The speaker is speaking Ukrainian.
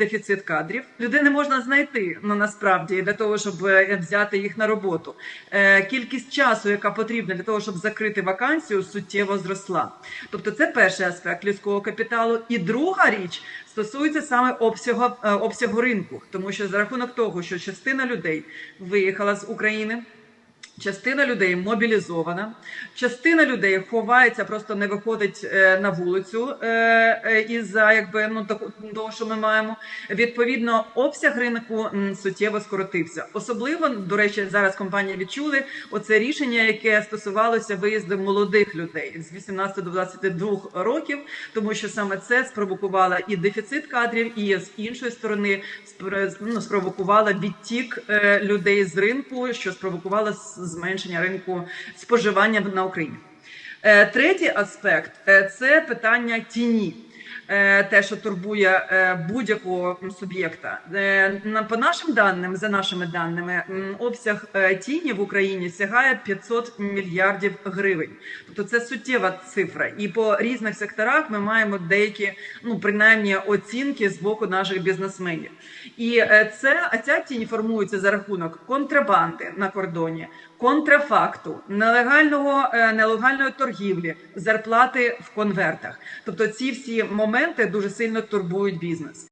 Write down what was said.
дефіцит кадрів. Людей не можна знайти ну, насправді для того, щоб е, взяти їх на роботу. Е, Кількість часу, яка потрібна для того, щоб закрити вакансію, суттєво зросла. Тобто, це перший аспект людського капіталу. І друга річ стосується саме обсягу, е, обсягу ринку, тому що за рахунок того, що частина людей виїхала з України. Частина людей мобілізована, частина людей ховається, просто не виходить е, на вулицю е, е, із-за якби ну того, що ми маємо. Відповідно, обсяг ринку суттєво скоротився. Особливо до речі, зараз компанії відчули оце рішення, яке стосувалося виїзду молодих людей з 18 до 22 років, тому що саме це спровокувало і дефіцит кадрів, і з іншої сторони ну, спровокувало відтік людей з ринку, що спровокувало зменшення ринку споживання на Україні. Е, Третій аспект е, це питання тіні. Е, Те, що турбує е, будь-якого суб'єкта, Е, по нашим даним, за нашими даними, обсяг тіні в Україні сягає 500 мільярдів гривень. Тобто це суттєва цифра. І по різних секторах ми маємо деякі, ну принаймні, оцінки з боку наших бізнесменів. І це а ця тінь формується за рахунок контрабанди на кордоні, контрафакту, нелегального нелегальної торгівлі, зарплати в конвертах. Тобто ці всі моменти дуже сильно турбують бізнес.